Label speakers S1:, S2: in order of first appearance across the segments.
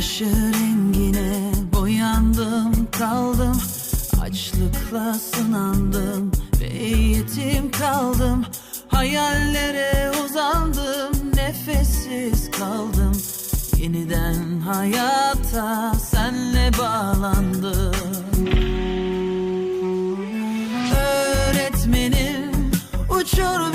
S1: Gözyaşı rengine boyandım kaldım. Açlıkla sınandım ve yetim kaldım. Hayallere uzandım nefessiz kaldım. Yeniden hayata senle bağlandım. Öğretmenim uçurum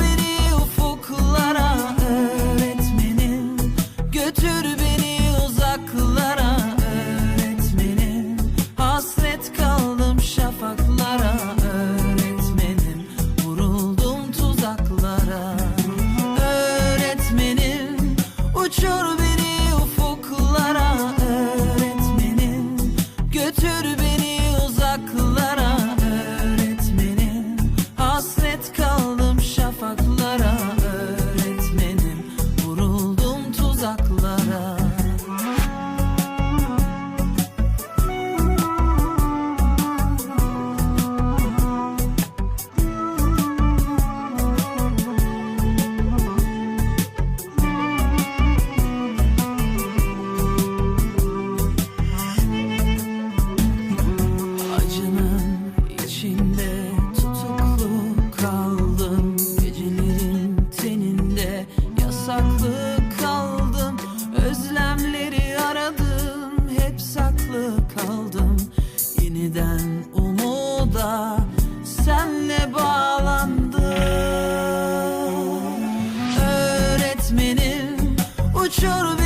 S1: It's to be Yeniden umuda senle bağlandım. Öğretmenim uçur